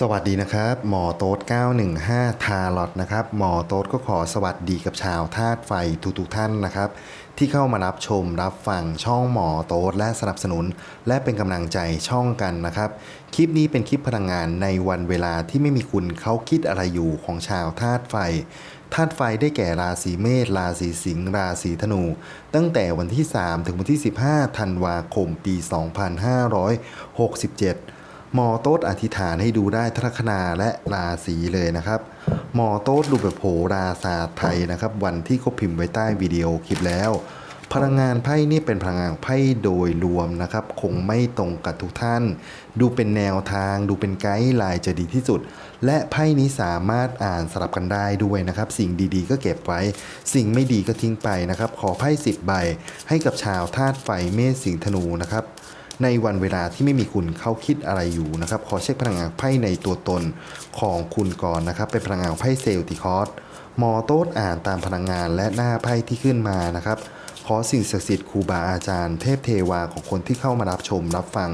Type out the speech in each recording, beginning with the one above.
สวัสดีนะครับ หมอโต๊ด915 ทาลอตนะครับ หมอโต๊ดก็ขอสวัสดีกับชาวธาตุไฟทุกๆท่านนะครับ ที่เข้ามารับชมรับฟังช่องหมอโต๊ดและสนับสนุน และเป็นกำลังใจช่องกันนะครับ คลิปนี้เป็นคลิปพลังงานในวันเวลาที่ไม่มีคุณเขาคิดอะไรอยู่ของชาวธาตุไฟธาตุไฟได้แก่ราศีเมษราศีสิงห์ราศีธนู ตั้งแต่วันที่ 3 ถึงวันที่ 15 ธันวาคม ปี 2567 หมอโต๊ดอธิษฐานให้ดูได้ทัศนาและราศีเลยนะครับ หมอโต๊ดดูแบบโหราศาสตร์ไทยนะครับ วันที่เขาพิมพ์ไว้ใต้วิดีโอคลิปแล้ว พลังงานไพ่นี่เป็นพลังงานไพ่โดยรวมนะครับ คงไม่ตรงกับทุกท่าน ดูเป็นแนวทาง ดูเป็นไกด์ไลน์จะดีที่สุด และไพ่นี้สามารถอ่านสลับกันได้ด้วยนะครับ สิ่งดีๆ ก็เก็บไว้ สิ่งไม่ดีก็ทิ้งไปนะครับ ขอไพ่สิบใบให้กับชาวธาตุไฟเมษสิงห์ธนูนะครับ ในวันเวลาที่ไม่มีคุณเขาคิดอะไรอยู่นะครับ ขอเช็คพลังงานไพ่ในตัวตนของคุณก่อนนะครับ เป็นพลังงานไพ่เซลติคอสมอโต๊ดอ่านตามพลังงานและหน้าไพ่ที่ขึ้นมานะครับ ขอสิ่งศักดิ์สิทธิ์ครูบาอาจารย์ เทพเทวาของคนที่เข้ามารับชมรับฟัง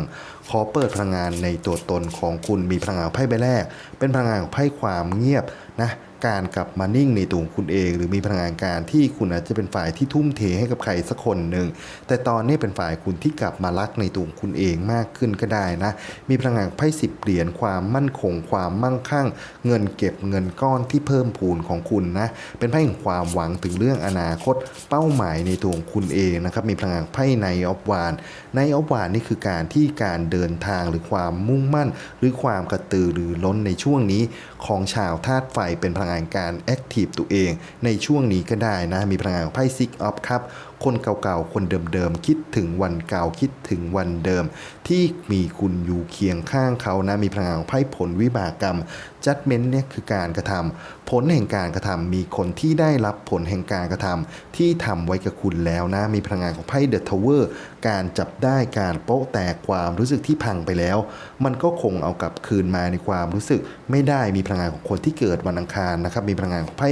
ขอเปิดพลังงานในตัวตนของคุณมีพลังงานไพ่ใบแรก เป็นพลังงานของไพ่ความเงียบนะ การกลับมานิ่งในตัวงคุณเอง หรือมีพลังงานการที่คุณอาจจะเป็นฝ่ายที่ทุ่มเทให้กับใครสักคนหนึ่งแต่ตอนนี้เป็นฝ่ายคุณที่กลับมารักในตัวงคุณเองมากขึ้นก็ได้นะ มีพลังงานไพ่สิบเหรียญความมั่นคง ความมั่งคั่ง เงินเก็บเงินก้อนที่เพิ่มพูนของคุณนะเป็นไพ่แห่งความหวังถึงเรื่องอนาคต เป้าหมายในตัวงคุณเองนะครับมีพลังงานไพ่ในออฟวานในออฟวานนี่คือการที่การเดินทางหรือความมุ่งมั่น หรือความกระตือรือร้นในช่วงนี้ของชาวธาตุไฟเป็นพลังงานการแอคทีฟตัวเองในช่วงนี้ก็ได้นะ มีพลังงานของไพ่ซิกออฟครับ คนเก่าๆ คนเดิมๆ คิดถึงวันเก่าคิดถึงวันเดิม ที่มีคุณอยู่เคียงข้างเขานะมีพลังงานของไพ่ผลวิบากกรรมจัดเมนเนี่ยคือการกระทำผลแห่งการกระทำมีคนที่ได้รับผลแห่งการกระทำที่ทำไว้กับคุณแล้วนะมีพลังงานของไพ่เดอะทาวเวอร์การจับได้การโป๊ะแตกความรู้สึกที่พังไปแล้ว มันก็คงเอากลับคืนมาในความรู้สึกไม่ได้มีพลังงานของคนที่เกิดวันอังคารนะครับมีพลังงานของไพ่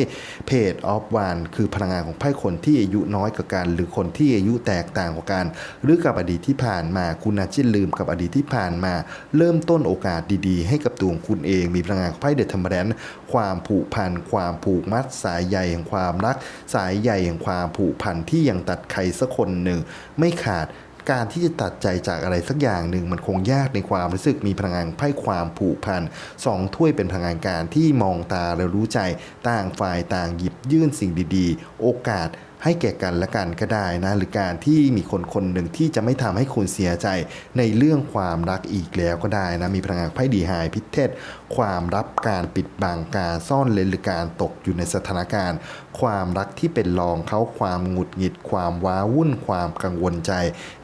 เพจออฟวานคือพลังงานของไพ่คนที่อายุน้อยกว่ากันหรือคนที่อายุแตกต่างกว่ากัน หรือกับอดีตที่ผ่านมาคุณอาจจะลืมกับอดีตที่ผ่านมา เริ่มต้นโอกาสดีๆ ให้กับตัวคุณเองมีพลังงานไพ่เดอะธรรมแดนความผูกพันความผูกมัดสายใยแห่งความรัก สายใยแห่งความผูกพันที่ยังตัดใครสักคนหนึ่ง ไม่ขาดการที่จะตัดใจจากอะไรสักอย่างหนึ่งมันคงยากในความรู้สึกมีพลังงานไพ่ความผูกพันสองถ้วยเป็นพลังงานการที่มองตาและรู้ใจต่างฝ่ายต่างหยิบยื่นสิ่งดีๆ โอกาส ให้แก่กันและกันก็ได้นะ หรือการที่มีคนคนหนึ่งที่จะไม่ทำให้คุณเสียใจในเรื่องความรักอีกแล้วก็ได้นะมีพลังงานไพ่ดีหายพิเทศความรับการปิดบังการซ่อนเลนหรือการตกอยู่ในสถานการณ์ความรักที่เป็นรองเขาความหงุดหงิด ความว้าวุ่นความกังวลใจ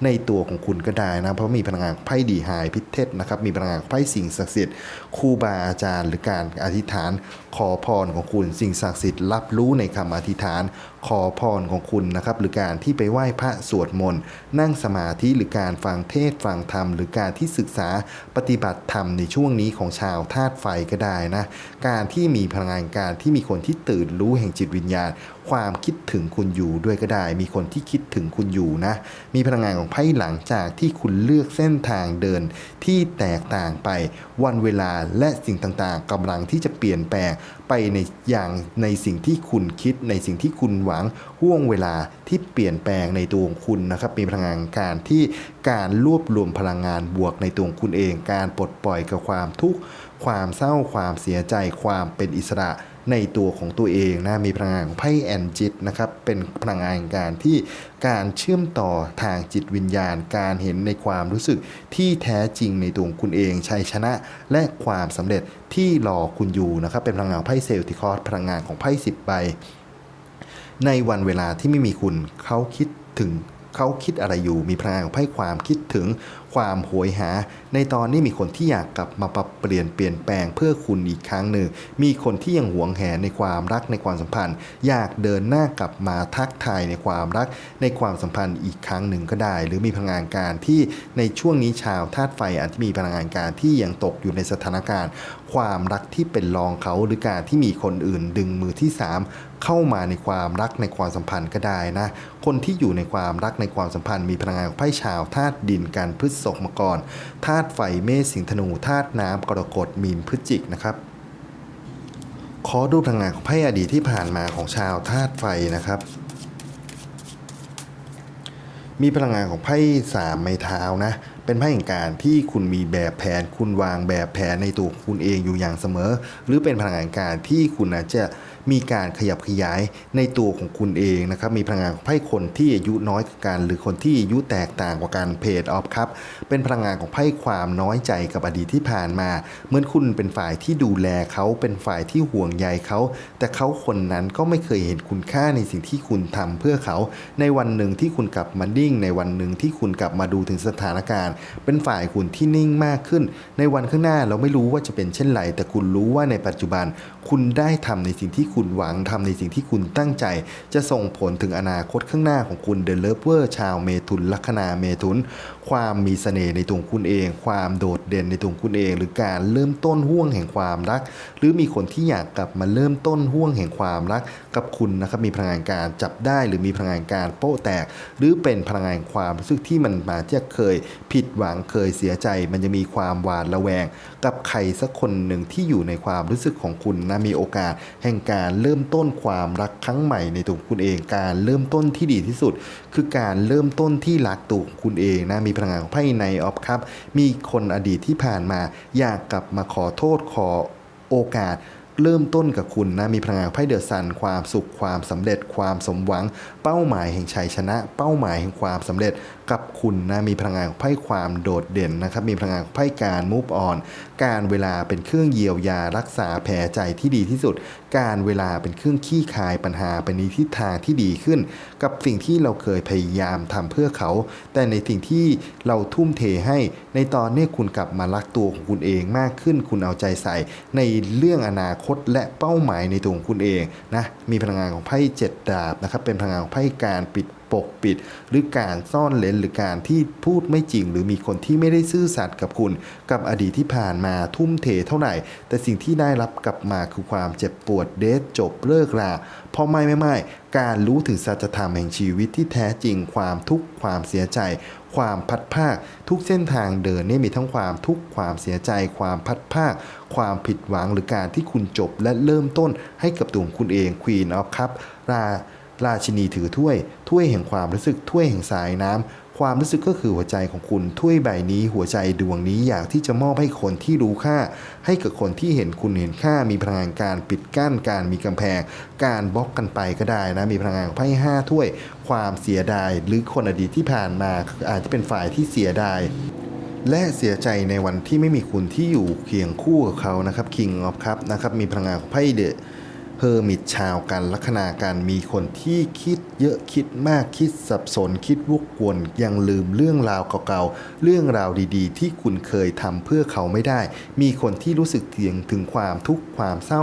ในตัวของคุณก็ได้นะ เพราะมีพลังงานไพ่ดีหายพิเทศนะครับ มีพลังงานไพ่สิ่งศักดิ์สิทธิ์ครูบาอาจารย์ หรือการอธิษฐาน ขอพรของคุณสิ่งศักดิ์สิทธิ์รับรู้ในคำอธิษฐาน ขอพรของคุณนะครับหรือการที่ไปไหว้พระสวดมนต์นั่งสมาธิหรือการฟังเทศฟังธรรม หรือการที่ศึกษาปฏิบัติธรรมในช่วงนี้ของชาวธาตุไฟก็ได้นะการที่มีพลังงานการที่มีคนที่ตื่นรู้แห่งจิตวิญญาณความคิดถึงคุณอยู่ด้วยก็ได้ มีคนที่คิดถึงคุณอยู่นะ มีพลังงานของไพ่หลังจากที่คุณเลือกเส้นทางเดินที่แตกต่างไปวันเวลาและสิ่งต่างๆกำลังที่จะเปลี่ยนแปลงไปในอย่างในสิ่งที่คุณคิดในสิ่งที่คุณหวังห่วงเวลาที่เปลี่ยนแปลงในตัวของคุณนะครับ มีพลังงานการที่การรวบรวมพลังงานบวกในตัวงคุณเอง การปลดปล่อยกับความทุกข์ความเศร้าความเสียใจความเป็นอิสระ ในตัวของตัวเองนะมีพลังงานของไพ่แอนจิตนะครับเป็นพลังงานการที่การเชื่อมต่อทางจิตวิญญาณ การเห็นในความรู้สึกที่แท้จริงในตัวคุณเองชัยชนะ และความสำเร็จที่รอคุณอยู่นะครับเป็นพลังงานไพ่เซลติคอร์สพลังงานของไพ่สิบใบ ในวันเวลาที่ไม่มีคุณเขาคิดถึงเขาคิดอะไรอยู่มีพลังงานของไพ่ความคิดถึงความโหยหา ในตอนนี้มีคนที่อยากกลับมาปรับเปลี่ยนเปลี่ยนแปลงเพื่อคุณอีกครั้งหนึ่ง มีคนที่ยังหวงแหนในความรักในความสัมพันธ์ อยากเดินหน้ากลับมาทักทายในความรักในความสัมพันธ์อีกครั้งหนึ่งก็ได้ หรือมีพลังงานการที่ในช่วงนี้ชาวธาตุไฟอาจจะมีพลังงานการที่ยังตกอยู่ในสถานการณ์ ความรักที่เป็นรองเขาหรือการที่มีคนอื่นดึงมือที่สามเข้ามาในความรักในความสัมพันธ์ก็ได้นะ คนที่อยู่ในความรักในความสัมพันธ์มีพลังงานของไพ่ชาวธาตุดินการพฤษภมาก่อนธาตุตุไฟเมษสิงห์ธนูธาตุน้ำกรกฎมีนพฤศจิกนะครับขอดูพลังงานของไพ่อดีตที่ผ่านมาของชาวธาตุไฟนะครับ มีพลังงานของไพ่สามไม้เท้านะ เป็นไพ่แห่งการที่คุณมีแบบแผน คุณวางแบบแผนในตัวคุณเองอยู่อย่างเสมอ หรือเป็นพลังงานการที่คุณอาจจะมีการขยับขยายในตัวของคุณเองนะครับ มีพลังงานของไพ่คนที่อายุน้อยกว่ากัน หรือคนที่อายุแตกต่างกว่ากันเพจออฟครับ เป็นพลังงานของไพ่ความน้อยใจกับอดีตที่ผ่านมา เหมือนคุณเป็นฝ่ายที่ดูแลเขาเป็นฝ่ายที่ห่วงใยเขา แต่เขาคนนั้นก็ไม่เคยเห็นคุณค่าในสิ่งที่คุณทำเพื่อเขา ในวันหนึ่งที่คุณกลับมานิ่งในวันหนึ่งที่คุณกลับมาดูถึงสถานการณ์เป็นฝ่ายคุณที่นิ่งมากขึ้น ในวันข้างหน้าเราไม่รู้ว่าจะเป็นเช่นไร แต่คุณรู้ว่าในปัจจุบัน คุณได้ทำในสิ่งที่คุณหวังทำในสิ่งที่คุณตั้งใจ จะส่งผลถึงอนาคตข้างหน้าของคุณเดลเลเวอร์ชาวเมทุนลัคนาเมทุน ความมีเสน่ห์ในตัวคุณเอง ความโดดเด่นในตัวคุณเอง หรือการเริ่มต้นห่วงแห่งความรัก หรือมีคนที่อยากกลับมาเริ่มต้นห่วงแห่งความรัก กับคุณนะครับมีพลังงานการจับได้หรือมีพลังงานการโป๊ะแตก หรือเป็นพลังงานความรู้สึกที่มันมาจะเคย ผิดหวังเคยเสียใจ มันจะมีความหวาดระแวง กับใครสักคนหนึ่งที่อยู่ในความรู้สึกของคุณนะมีโอกาส แห่งการเริ่มต้นความรักครั้งใหม่ในตัวคุณเอง การเริ่มต้นที่ดีที่สุด คือการเริ่มต้นที่รักตัวคุณเองนะมีพลังงานของไพ่ในออฟครับ มีคนอดีตที่ผ่านมาอยากกลับมาขอโทษขอโอกาส เริ่มต้นกับคุณนะมีพลังงานไพ่เดอะซันความสุขความสำเร็จความสมหวัง เป้าหมายแห่งชัยชนะ เป้าหมายแห่งความสำเร็จกับคุณนะมีพลังงานของไพ่ความโดดเด่นนะครับมีพลังงานของไพ่การ move on การเวลาเป็นเครื่องเยียวยารักษาแผลใจที่ดีที่สุด การเวลาเป็นเครื่องขี้คายปัญหาเป็นทิศทางที่ดีขึ้น กับสิ่งที่เราเคยพยายามทำเพื่อเขา แต่ในสิ่งที่เราทุ่มเทให้ในตอนนี้คุณกลับมารักตัวของคุณเองมากขึ้น คุณเอาใจใส่ในเรื่องอนาคคตและเป้าหมายในตัวของคุณเองนะมีพลังงานของไพ่เจ็ดดาบนะครับเป็นพลังงานของไพ่การปิดปกปิด หรือการซ่อนเลนหรือการที่พูดไม่จริง หรือมีคนที่ไม่ได้ซื่อสัตย์กับคุณ กับอดีตที่ผ่านมาทุ่มเทเท่าไหร่ แต่สิ่งที่ได้รับกลับมาคือความเจ็บปวดเดทจบเลิกราพราะไม่ไม่ไม่การรู้ถึงสัจธรรมแห่งชีวิตที่แท้จริงความทุกข์ความเสียใจ ความพัดภาค ทุกเส้นทางเดินนี่มีทั้งความทุกข์ความเสียใจ ความพัดภาค ความผิดหวังหรือการที่คุณจบและเริ่มต้นให้กับตัวคุณเอง Queen of Cup รา ราชินีถือถ้วย ถ้วยแห่งความรู้สึก ถ้วยแห่งสายน้ำความรู้สึกก็คือหัวใจของคุณ ถ้วยใบนี้ หัวใจดวงนี้อยากที่จะมอบให้คนที่รู้ค่า ให้กับคนที่เห็นคุณเห็นค่า มีพลังงานการปิดกั้น การมีกำแพง การบล็อกกันไปก็ได้นะ มีพลังงานของไพ่ห้าถ้วย ความเสียดาย หรือคนอดีตที่ผ่านมาอาจจะเป็นฝ่ายที่เสียดายและเสียใจในวันที่ไม่มีคุณที่อยู่เคียงคู่กับเขานะครับ King of Cup นะครับ มีพลังงานของไพ่เดอ เพอร์มิตชาวกันลัคนาการมีคนที่คิดเยอะคิดมากคิดสับสน คิดวกวนยังลืมเรื่องราวเก่าๆ เรื่องราวดีๆ ที่คุณเคยทำเพื่อเขาไม่ได้ มีคนที่รู้สึกเถียงถึงความทุกข์ความเศร้า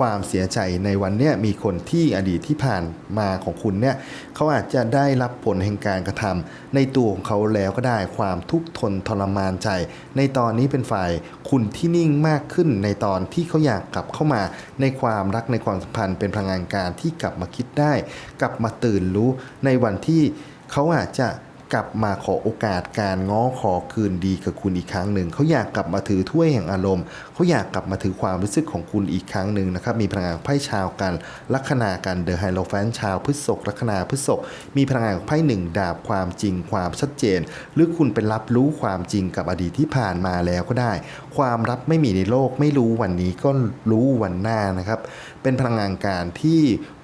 ความเสียใจในวันเนี้ยมีคนที่อดีตที่ผ่านมาของคุณเนี่ยเขาอาจจะได้รับผลแห่งการกระทำในตัวของเขาแล้วก็ได้ความทุกข์ทนทรมานใจ ในตอนนี้เป็นฝ่ายคุณที่นิ่งมากขึ้นในตอนที่เขาอยากกลับเข้ามา ในความรักในความสัมพันธ์เป็นพลังงานการที่กลับมาคิดได้ กลับมาตื่นรู้ในวันที่เขาอาจจะ กลับมาขอโอกาสการง้อขอคืนดีกับคุณอีกครั้งหนึ่งเขาอยากกลับมาถือถ้วยแห่งอารมณ์เขาอยากกลับมาถือความรู้สึกของคุณอีกครั้งหนึ่งนะครับมีพลังงานไพ่ชาวกันลัคนากันเดอะไฮโลแฟนชาวพฤษภลัคนาพฤษภมีพลังงานของไพ่หนึ่งดาบความจริงความชัดเจน หรือคุณเป็นรับรู้ความจริงกับอดีตที่ผ่านมาแล้วก็ได้ ความลับไม่มีในโลกไม่รู้วันนี้ก็รู้วันหน้านะครับเป็นพลังงานการที่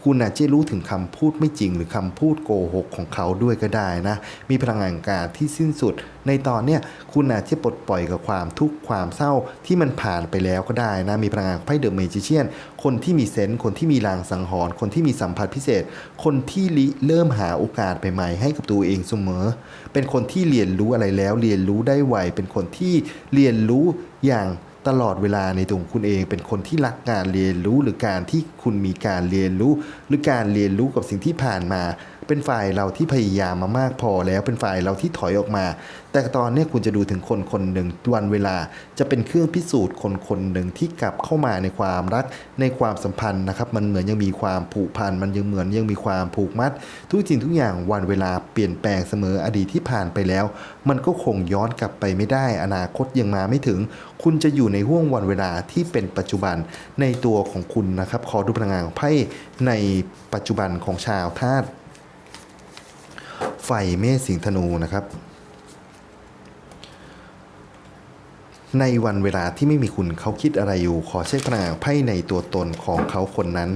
คุณอาจจะรู้ถึงคำพูดไม่จริง หรือคำพูดโกหกของเขาด้วยก็ได้นะ มีพลังงานการที่สิ้นสุด ในตอนเนี้ยคุณอาจจะปลดปล่อยกับความทุกข์ความเศร้าที่มันผ่านไปแล้วก็ได้นะ มีพลังงานไพ่เดอะเมจิเชียน คนที่มีเซนส์คนที่มีลางสังหรณ์คนที่มีสัมผัสพิเศษ คนที่ริเริ่มหาโอกาสใหม่ๆให้กับตัวเองเสมอ เป็นคนที่เรียนรู้อะไรแล้ว เรียนรู้ได้ไวเป็นคนที่เรียนรู้อย่าง ตลอดเวลาในตัวของคุณเองเป็นคนที่รักการเรียนรู้หรือการที่คุณมีการเรียนรู้ หรือการเรียนรู้กับสิ่งที่ผ่านมา เป็นฝ่ายเราที่พยายามมามากพอแล้วเป็นฝ่ายเราที่ถอยออกมา แต่ตอนนี้คุณจะดูถึงคนคนหนึ่งวันเวลาจะเป็นเครื่องพิสูจน์คนคนหนึ่งที่กลับเข้ามาในความรักในความสัมพันธ์นะครับ มันเหมือนยังมีความผูกพันมันยังเหมือนยังมีความผูกมัด ทุกสิ่งทุกอย่างวันเวลาเปลี่ยนแปลงเสมออดีตที่ผ่านไปแล้ว มันก็คงย้อนกลับไปไม่ได้ อนาคตยังมาไม่ถึง คุณจะอยู่ในห่วงวันเวลาที่เป็นปัจจุบันในตัวของคุณนะครับขอดูพลังงานของไพ่ในปัจจุบันของชาวธาตุ ไฟเมษสิงธนูนะครับ ในวันเวลาที่ไม่มีคุณเขาคิดอะไรอยู่ ขอเช็คพลังงานไพ่ในตัวตนของเขาคนนั้น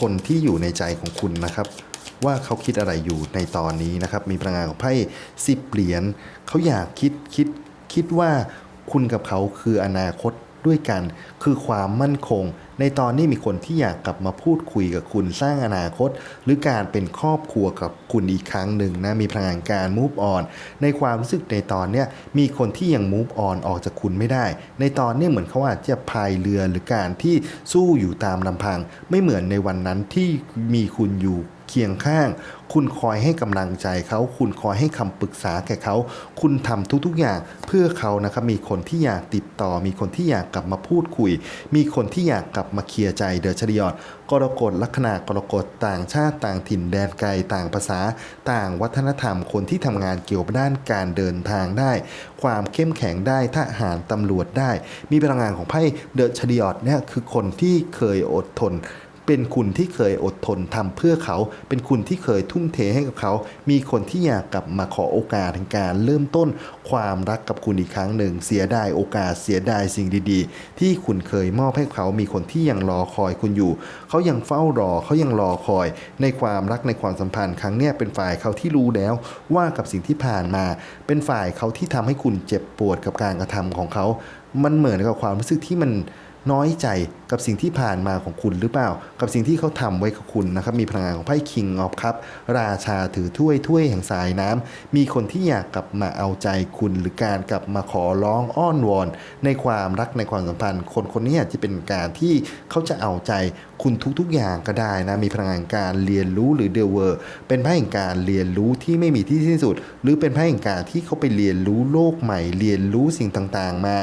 คนที่อยู่ในใจของคุณนะครับ ว่าเขาคิดอะไรอยู่ในตอนนี้นะครับ มีพลังงานของไพ่สิบเหรียญเขาอยากคิดคิดคิดว่าคุณกับเขาคืออนาคต ด้วยกัน คือความมั่นคง ในตอนนี้มีคนที่อยากกลับมาพูดคุยกับคุณสร้างอนาคต หรือการเป็นครอบครัวกับคุณอีกครั้งหนึ่งนะมีพลังงานการ move on ในความรู้สึกในตอนเนี้ยมีคนที่ยัง move on ออกจากคุณไม่ได้ ในตอนนี้เหมือนเขาอาจจะพายเรือหรือการที่สู้อยู่ตามลำพัง ไม่เหมือนในวันนั้นที่มีคุณอยู่ เคียงข้าง คุณคอยให้กำลังใจเขา คุณคอยให้คำปรึกษาแก่เขา คุณทำทุกๆอย่างเพื่อเขานะครับ มีคนที่อยากติดต่อ มีคนที่อยากกลับมาพูดคุย มีคนที่อยากกลับมาเคลียร์ใจเดอชริยอนกรกฎลัคนากรกฎต่างชาติต่างถิ่นแดนไกลต่างภาษา ต่างวัฒนธรรมคนที่ทำงานเกี่ยวกับด้านการเดินทางได้ ความเข้มแข็งได้ทหารตำรวจได้ มีพลังงานของไพ่เดอะชริยอดเนี่ยคือคนที่เคยอดทน เป็นคุณที่เคยอดทนทำเพื่อเขา เป็นคุณที่เคยทุ่มเทให้กับเขา มีคนที่อยากกลับมาขอโอกาสในการเริ่มต้นความรักกับคุณอีกครั้งหนึ่ง เสียดายโอกาสเสียดายสิ่งดีๆ ที่คุณเคยมอบให้เขามีคนที่ยังรอคอยคุณอยู่ เขายังเฝ้ารอเขายังรอคอย ในความรักในความสัมพันธ์ครั้งเนี้ยเป็นฝ่ายเขาที่รู้แล้วว่ากับสิ่งที่ผ่านมา เป็นฝ่ายเขาที่ทำให้คุณเจ็บปวดกับการกระทำของเขา มันเหมือนกับความรู้สึกที่มันน้อยใจ กับสิ่งที่ผ่านมาของคุณหรือเปล่า กับสิ่งที่เขาทำไว้กับคุณนะครับมีพลังงานของไพ่คิงออฟครับราชาถือถ้วยถ้วยแห่งสายน้ำมีคนที่อยากกลับมาเอาใจคุณหรือการกลับมาขอร้องอ้อนวอน ในความรักในความสัมพันธ์ คนคนนี้อาจจะเป็นการที่เขาจะเอาใจคุณทุกๆอย่างก็ได้นะมีพลังงานการเรียนรู้หรือเดเวอร์เป็นไพ่แห่งการเรียนรู้ที่ไม่มีที่สิ้นสุด หรือเป็นไพ่แห่งการที่เขาไปเรียนรู้โลกใหม่ เรียนรู้สิ่งต่างๆ มา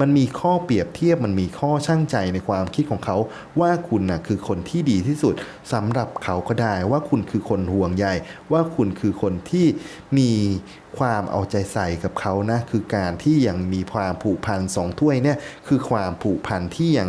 มันมีข้อเปรียบเทียบมันมีข้อช่างใจในความคิดของเขา ว่าคุณน่ะคือคนที่ดีที่สุดสำหรับเขาก็ได้ ว่าคุณคือคนห่วงใยว่าคุณคือคนที่มี ความเอาใจใส่กับเขานะคือการที่ยังมีความผูกพันสองถ้วยเนี่ยคือความผูกพันที่ยัง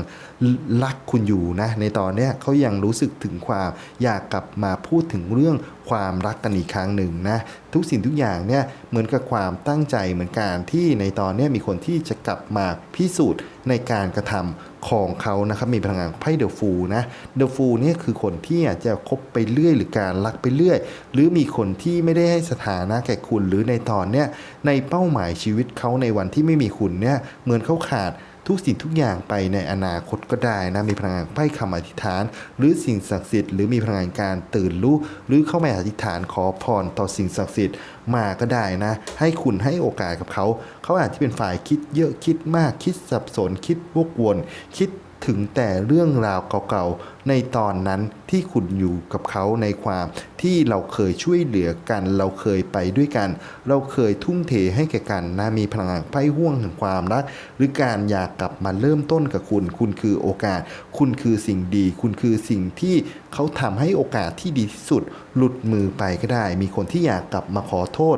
รักคุณอยู่นะในตอนเนี้ยเขายังรู้สึกถึงความอยากกลับมาพูดถึงเรื่องความรักกันอีกครั้งหนึ่งนะทุกสิ่งทุกอย่างเนี่ยเหมือนกับความตั้งใจเหมือนการที่ในตอนเนี้ยมีคนที่จะกลับมาพิสูจน์ในการกระทำของเขานะครับมีพลังงานไพ่เดอะฟูนะเดอะฟูเนี่ยคือคนที่อาจจะคบไปเรื่อยหรือการรักไปเรื่อย หรือมีคนที่ไม่ได้ให้สถานะแก่คุณหรือในตอนเนี้ยในเป้าหมายชีวิตเขาในวันที่ไม่มีคุณเนี่ยเหมือนเขาขาดทุกสิ่งทุกอย่างไปในอนาคตก็ได้นะมีพลังงานไพ่คำอธิษฐาน หรือสิ่งศักดิ์สิทธิ์หรือมีพลังงานการตื่นรู้หรือเข้ามาอธิษฐานขอพรต่อสิ่งศักดิ์สิทธิ์มาก็ได้นะ ให้คุณให้โอกาสกับเขา เขาอาจจะเป็นฝ่ายคิดเยอะคิดมากคิดสับสนคิดวกวน คิด ถึงแต่เรื่องราวเก่าๆ ในตอนนั้นที่คุณอยู่กับเขาในความที่เราเคยช่วยเหลือกัน เราเคยไปด้วยกัน เราเคยทุ่มเทให้แก่กันนะมีพลังงานไพ่ห่วงแห่งความรัก หรือการอยากกลับมาเริ่มต้นกับคุณ คุณคือโอกาส คุณคือสิ่งดี คุณคือสิ่งที่เขาทำให้โอกาสที่ดีที่สุด หลุดมือไปก็ได้ มีคนที่อยากกลับมาขอโทษ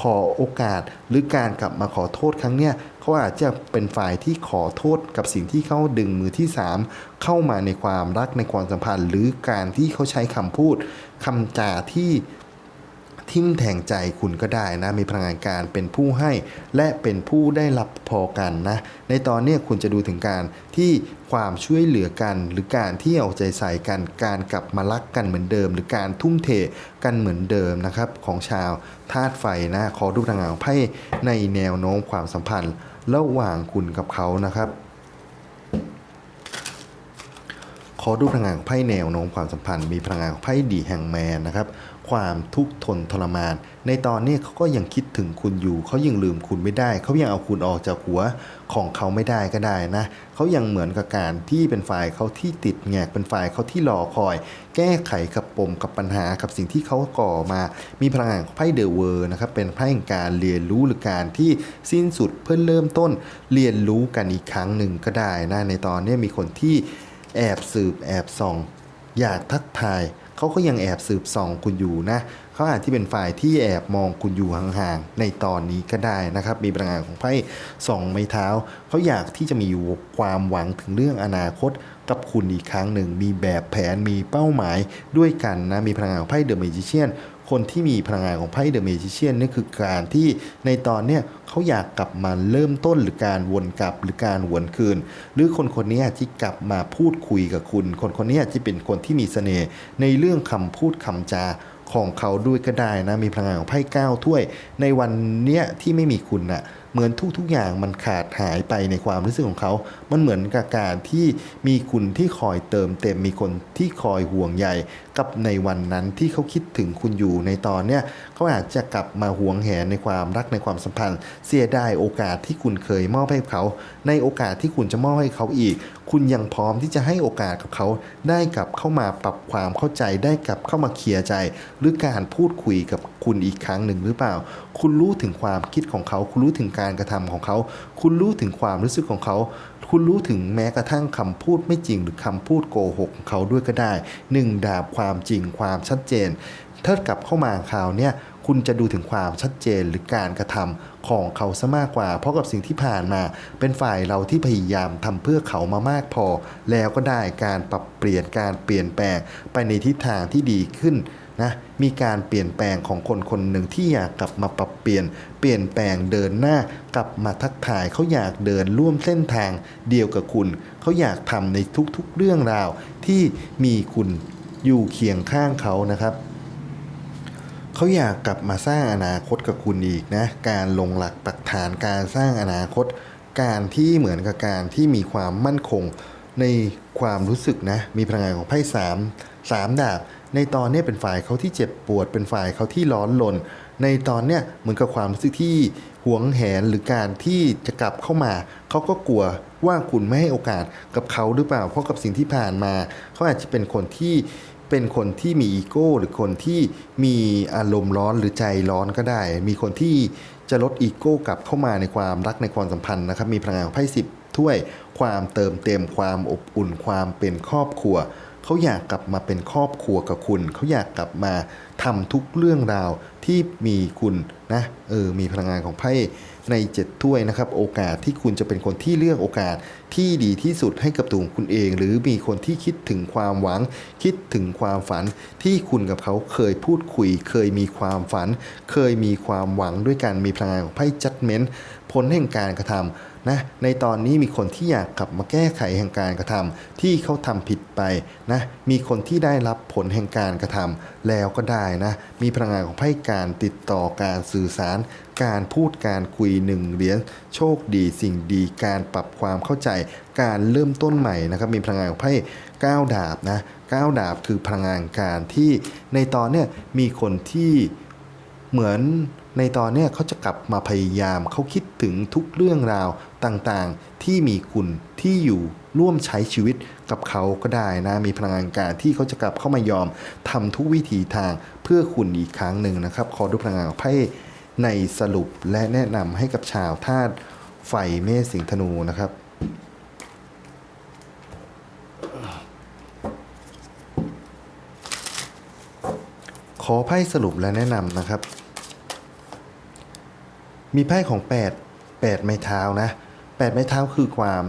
ขอโอกาส หรือการกลับมาขอโทษครั้งเนี้ยเขาอาจจะเป็นฝ่ายที่ขอโทษกับสิ่งที่เขาดึงมือที่สามเข้ามาในความรักในความสัมพันธ์ หรือการที่เขาใช้คำพูดคำจาที่ ทิ่มแทงใจคุณก็ได้นะ มีพลังงานการเป็นผู้ให้ และเป็นผู้ได้รับพอกันนะ ในตอนนี้คุณจะดูถึงการที่ความช่วยเหลือกัน หรือการที่เอาใจใส่กัน การกลับมารักกันเหมือนเดิม หรือการทุ่มเทกันเหมือนเดิมนะครับของชาวธาตุไฟนะขอดูพลังงานไพ่ในแนวโน้มความสัมพันธ์ ระหว่างคุณกับเขานะครับขอดูพลังงานของไพ่แนวโน้มความสัมพันธ์มีพลังงานของไพ่ดีแห่งแมนนะครับ ความทุกข์ทนทรมาน ในตอนนี้เขาก็ยังคิดถึงคุณอยู่ เขายังลืมคุณไม่ได้ เขายังเอาคุณออกจากหัวของเขาไม่ได้ก็ได้นะ เขายังเหมือนกับการที่เป็นฝ่ายเขาที่ติดแงกเป็นฝ่ายเขาที่รอคอย แก้ไขกับปมกับปัญหากับสิ่งที่เขาก่อมา มีพลังงานของไพ่เดอะเวอร์นะครับเป็นไพ่แห่งการเรียนรู้หรือการที่สิ้นสุดเพื่อเริ่มต้นเรียนรู้กันอีกครั้งหนึ่งก็ได้นะในตอนนี้มีคนที่แอบสืบแอบส่อง อยากทักทาย เขาก็ยังแอบสืบส่องคุณอยู่นะเขาอาจที่เป็นฝ่ายที่แอบมองคุณอยู่ห่างๆในตอนนี้ก็ได้นะครับ มีพลังงานของไพ่สองไม้เท้าเขาอยากที่จะมีความหวังถึงเรื่องอนาคตกับคุณอีกครั้งหนึ่ง มีแบบแผนมีเป้าหมายด้วยกันนะมีพลังงานของไพ่เดอะเมจิเชียน คนที่มีพลังงานของไพ่เดอะเมจิเชียนนี่คือการที่ในตอนเนี้ยเขาอยากกลับมาเริ่มต้นหรือการวนกลับหรือการวนคืน หรือคนคนนี้ที่กลับมาพูดคุยกับคุณ คนคนนี้ที่เป็นคนที่มีเสน่ห์ในเรื่องคำพูดคำจาของเขาด้วยก็ได้นะมีพลังงานของไพ่เก้าถ้วย ในวันเนี้ยที่ไม่มีคุณน่ะเหมือนทุกๆอย่างมันขาดหายไปในความรู้สึกของเขา มันเหมือนกับการที่มีคุณที่คอยเติมเต็มมีคนที่คอยห่วงใย กับในวันนั้นที่เขาคิดถึงคุณอยู่ในตอนเนี้ยเขาอาจจะกลับมาห่วงแหนในความรักในความสัมพันธ์ เสียดายโอกาสที่คุณเคยมอบให้เขา ในโอกาสที่คุณจะมอบให้เขาอีก คุณยังพร้อมที่จะให้โอกาสกับเขา ได้กลับเข้ามาปรับความเข้าใจได้กลับเข้ามาเคลียร์ใจ หรือการพูดคุยกับคุณอีกครั้งหนึ่งหรือเปล่า คุณรู้ถึงความคิดของเขา คุณรู้ถึงการกระทำของเขา คุณรู้ถึงความรู้สึกของเขาคุณรู้ถึงแม้กระทั่งคำพูดไม่จริงหรือคำพูดโกหกของเขาด้วยก็ได้หนึ่งดาบความตามจริงความชัดเจน ถ้ากลับเข้ามาคราวเนี้ยคุณจะดูถึงความชัดเจนหรือการกระทำของเขาซะมากกว่า เพราะกับสิ่งที่ผ่านมาเป็นฝ่ายเราที่พยายามทำเพื่อเขามามากพอ แล้วก็ได้การปรับเปลี่ยนการเปลี่ยนแปลงไปในทิศทางที่ดีขึ้นนะมีการเปลี่ยนแปลงของคนคนหนึ่งที่อยากกลับมาปรับเปลี่ยน เปลี่ยนแปลงเดินหน้ากลับมาทักทายเขาอยากเดินร่วมเส้นทางเดียวกับคุณ เขาอยากทำในทุกๆเรื่องราวที่มีคุณ อยู่เคียงข้างเขานะครับ เขาอยากกลับมาสร้างอนาคตกับคุณอีกนะ การลงหลักปักฐานการสร้างอนาคต การที่เหมือนกับการที่มีความมั่นคงในความรู้สึกนะ มีพลังงานของไพ่สามสามดาบ ในตอนนี้เป็นฝ่ายเขาที่เจ็บปวด เป็นฝ่ายเขาที่ร้อนลน ในตอนเนี้ยเหมือนกับความรู้สึกที่หวงแหนหรือการที่จะกลับเข้ามา เขาก็กลัวว่าคุณไม่ให้โอกาสกับเขาหรือเปล่า เพราะกับสิ่งที่ผ่านมา เขาอาจจะเป็นคนที่เป็นคนที่มีอีโก้ หรือคนที่มีอารมณ์ร้อนหรือใจร้อนก็ได้ มีคนที่จะลดอีโก้กลับเข้ามาในความรักในความสัมพันธ์นะครับ มีพลังงานของไพ่สิบถ้วย ความเติมเต็มความอบอุ่นความเป็นครอบครัว เขาอยากกลับมาเป็นครอบครัวกับคุณ เขาอยากกลับมาทำทุกเรื่องราวที่มีคุณนะเออมีพลังงานของไพ่ในเจ็ดถ้วยนะครับ โอกาสที่คุณจะเป็นคนที่เลือกโอกาสที่ดีที่สุดให้กับตัวของคุณเอง หรือมีคนที่คิดถึงความหวัง คิดถึงความฝันที่คุณกับเขาเคยพูดคุย เคยมีความฝัน เคยมีความหวังด้วยกันมีพลังงานของไพ่จัดเม้นต์ผลแห่งการกระทำ นะในตอนนี้มีคนที่อยากกลับมาแก้ไขแห่งการกระทำที่เขาทำผิดไปนะมีคนที่ได้รับผลแห่งการกระทำแล้วก็ได้นะมีพลังงานของไพ่การติดต่อการสื่อสาร การพูดการคุยหนึ่งเหรียญโชคดีสิ่งดีการปรับความเข้าใจ การเริ่มต้นใหม่นะครับมีพลังงานของไพ่ก้าวดาบนะก้าวดาบคือพลังงานการที่ในตอนเนี้ยมีคนที่เหมือน ในตอนเนี้ยเขาจะกลับมาพยายามเขาคิดถึงทุกเรื่องราวต่างๆ ที่มีคุณที่อยู่ร่วมใช้ชีวิตกับเขาก็ได้นะ มีพลังงานการที่เขาจะกลับเข้ามายอมทำทุกวิถีทางเพื่อคุณอีกครั้งหนึ่งนะครับ ขอดูพลังงานไพ่ในสรุปและแนะนำให้กับชาวธาตุไฟเมษสิงธนูนะครับขอไพ่สรุปและแนะนำนะครับ มีไพ่ของ 8 8 ไม้เท้านะ8ไม้เท้าคือความ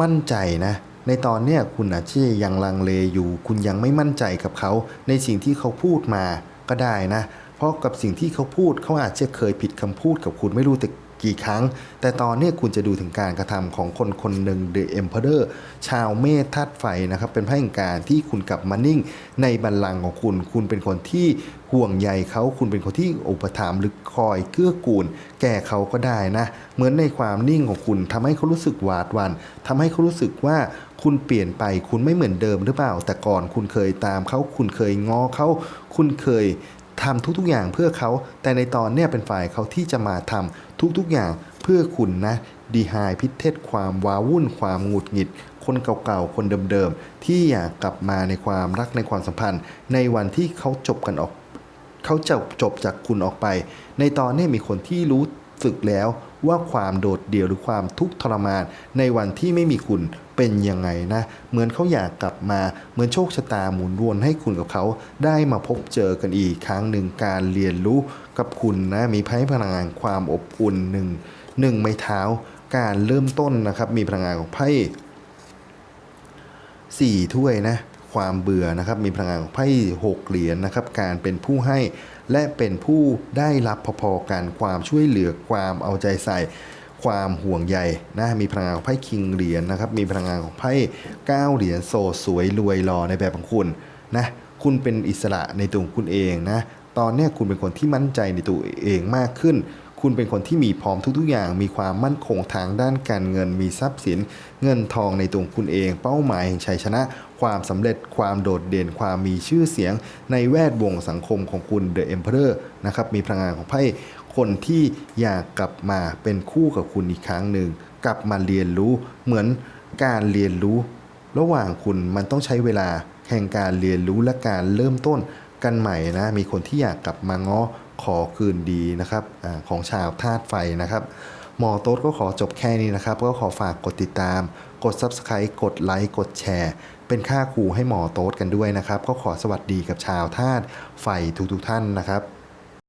มั่นใจนะ ในตอนเนี้ยคุณอาจจะยังลังเลอยู่ คุณยังไม่มั่นใจกับเขา ในสิ่งที่เขาพูดมาก็ได้นะ เพราะกับสิ่งที่เขาพูดเขาอาจจะเคยผิดคำพูดกับคุณไม่รู้แต่ กี่ครั้ง แต่ตอนนี้คุณจะดูถึงการกระทำของคนคนหนึ่ง The Emperor ชาวเมธาตุไฟนะครับ เป็นไพ่แห่งการที่คุณกลับมานิ่งในบัลลังก์ของคุณ คุณเป็นคนที่ห่วงใยเขา คุณเป็นคนที่อุปถัมภ์หรือคอยเกื้อกูล แก่เขาก็ได้นะ เหมือนในความนิ่งของคุณทำให้เขารู้สึกหวาดหวัน่นทำให้เขารู้สึกว่าคุณเปลี่ยนไปคุณไม่เหมือนเดิมหรือเปล่า แต่ก่อนคุณเคยตามเขา คุณเคยง้อเขา คุณเคย ทำทุกๆอย่างเพื่อเขา แต่ในตอนเนี้ยเป็นฝ่ายเขาที่จะมาทำทุกๆอย่างเพื่อคุณนะดีไฮพิเทศความว้าวุ่นความหงุดหงิด คนเก่าๆ คนเดิมๆ ที่อยากกลับมาในความรักในความสัมพันธ์ ในวันที่เขาจบกันออก เขาจะจบจากคุณออกไป ในตอนนี้มีคนที่รู้สึกแล้ว ว่าความโดดเดี่ยวหรือความทุกข์ทรมาน ในวันที่ไม่มีคุณเป็นยังไงนะ เหมือนเขาอยากกลับมาเหมือนโชคชะตาหมุนวนให้คุณกับเขาได้มาพบเจอกันอีกครั้งหนึ่งการเรียนรู้กับคุณนะมีไพ่พลังงานความอบอุ่นหนึ่งหนึ่งไม้เท้าการเริ่มต้นนะครับมีพลังงานของไพ่สี่ถ้วยนะความเบื่อนะครับมีพลังงานของไพ่หกเหรียญนะครับการเป็นผู้ให้ และเป็นผู้ได้รับพอๆกันความช่วยเหลือความเอาใจใส่ความห่วงใยนะมีพลังงานของไพ่คิงเหรียญนะครับ มีพลังงานของไพ่ก้าเหรียญโซสวยรวยรอในแบบของคุณนะคุณเป็นอิสระในตัวคุณเองนะตอนนี้คุณเป็นคนที่มั่นใจในตัวเองมากขึ้น คุณเป็นคนที่มีพร้อมทุกๆอย่าง มีความมั่นคงทางด้านการเงิน มีทรัพย์สิน เงินทองในตัวคุณเอง เป้าหมายแห่งชัยชนะ ความสำเร็จ ความโดดเด่น ความมีชื่อเสียง ในแวดวงสังคมของคุณ The Emperor นะครับ มีพลังงานของไพ่คนที่อยากกลับมาเป็นคู่กับคุณอีกครั้งหนึ่ง กลับมาเรียนรู้ เหมือนการเรียนรู้ ระหว่างคุณมันต้องใช้เวลาแห่งการเรียนรู้และการเริ่มต้นกันใหม่นะ มีคนที่อยากกลับมาง้อ ขอคืนดีนะครับอของชาวธาตุไฟนะครับ หมอโต๊ดก็ขอจบแค่นี้นะครับ ก็ขอฝากกดติดตาม กด Subscribe กดไลค์กดแชร์ เป็นค่าครูให้หมอโต๊ดกันด้วยนะครับ ก็ขอสวัสดีกับชาวธาตุไฟทุกๆท่านนะครับ